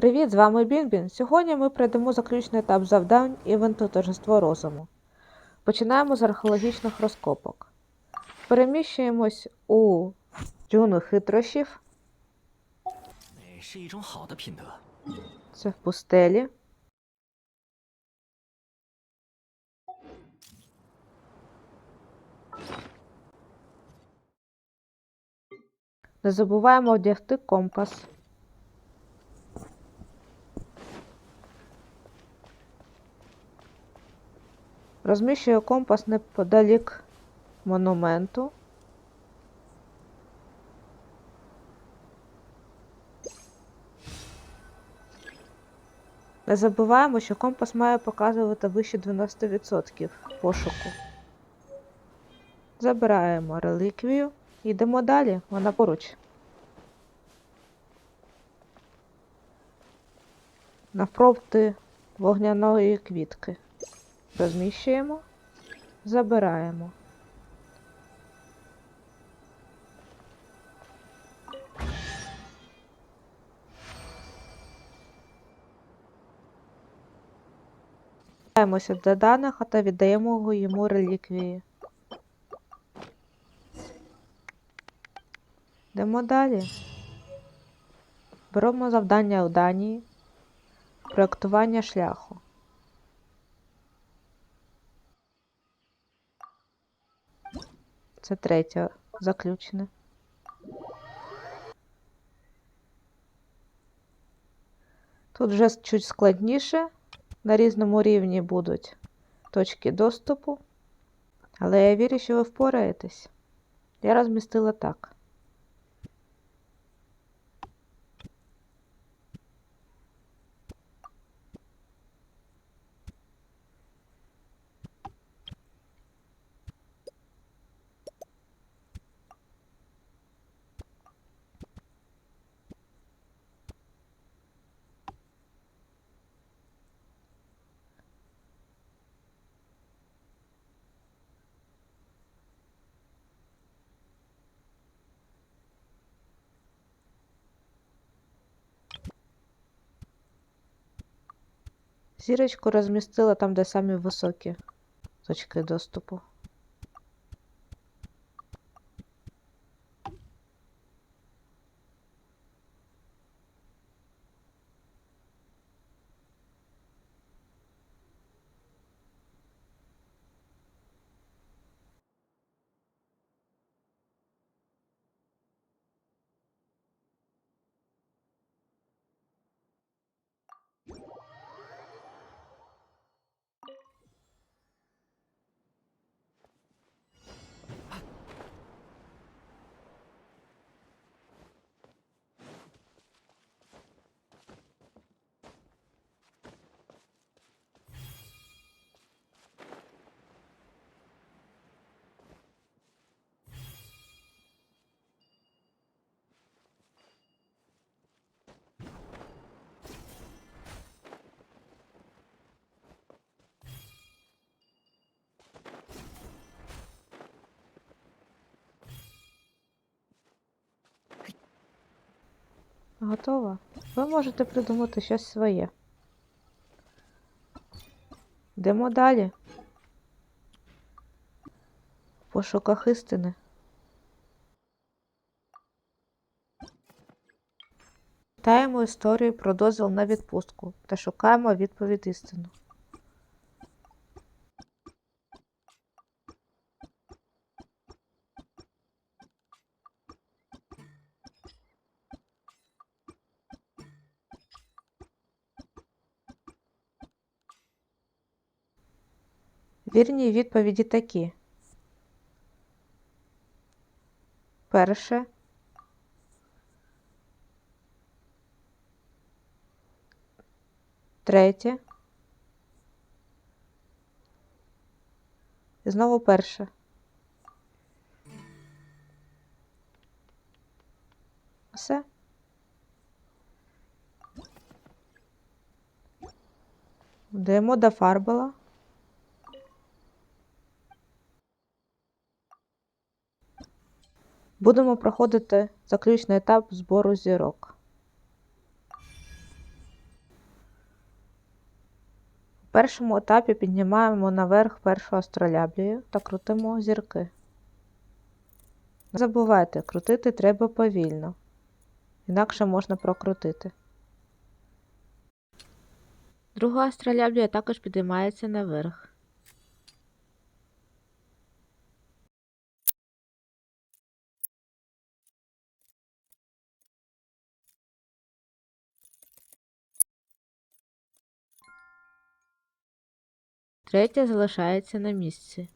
Привіт, з вами Бінбін. Сьогодні ми пройдемо заключний етап завдань івенту торжество розуму. Починаємо з археологічних розкопок. Переміщуємось у дюну хитрощів. Це в пустелі. Не забуваємо одягти компас. Розміщую компас неподалік монументу. Не забуваємо, що компас має показувати вище 90% пошуку. Забираємо реліквію. Йдемо далі, вона поруч. Навпроти вогняної квітки. Розміщуємо, забираємо. Повертаємося до даних та віддаємо йому реліквії. Йдемо далі. Беремо завдання у Данії. Проектування шляху. Це третє заключене. Тут вже чуть складніше. На різному рівні будуть точки доступу. Але я вірю, що ви впораєтесь. Я розмістила так. Зірочку розмістила там, де самі високі точки доступу. Готова? Ви можете придумати щось своє. Йдемо далі. В пошуках істини. Читаємо історію про дозвіл на відпустку та шукаємо відповідь істину. Вірні відповіді такі. Перше. Третє. Знову перше. Все. Йдемо до фарбала. Будемо проходити заключний етап збору зірок. У першому етапі піднімаємо наверх першу астроляблію та крутимо зірки. Не забувайте, крутити треба повільно, інакше можна прокрутити. Друга астроляблія також піднімається наверх. Третя залишається на місці.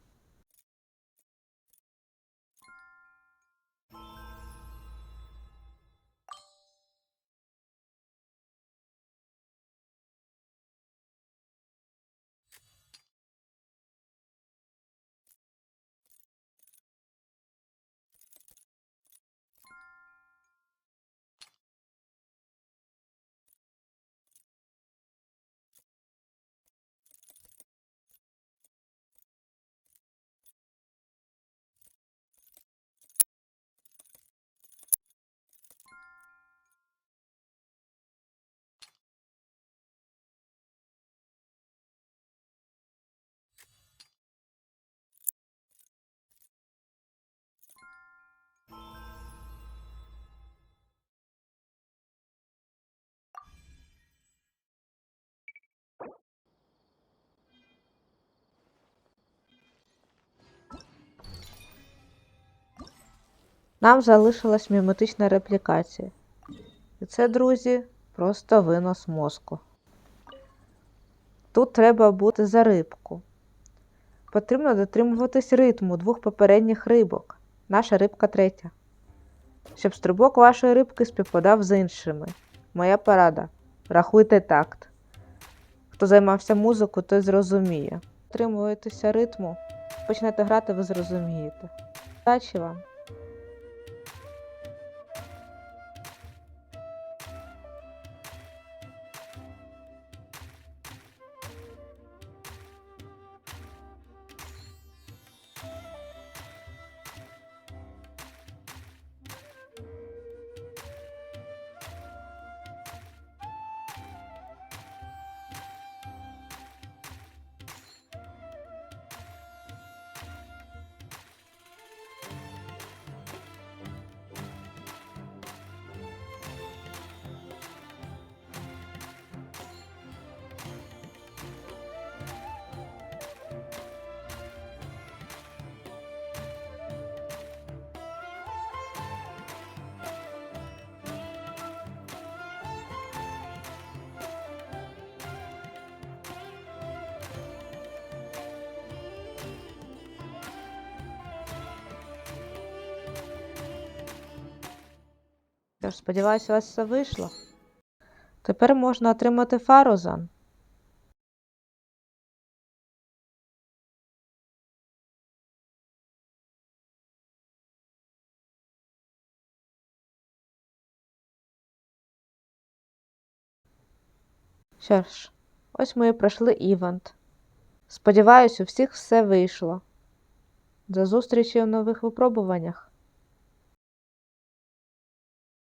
Нам залишилась міметична реплікація. І це, друзі, просто винос мозку. Тут треба бути за рибку. Потрібно дотримуватись ритму двох попередніх рибок. Наша рибка третя. Щоб стрибок вашої рибки співпадав з іншими. Моя порада. Рахуйте такт. Хто займався музикою, той зрозуміє. Дотримуєтеся ритму, почнете грати, ви зрозумієте. Удачі вам! Тож, сподіваюся, у вас все вийшло. Тепер можна отримати фарузан. Що ж, ось ми і пройшли івент. Сподіваюсь, у всіх все вийшло. До зустрічі у нових випробуваннях.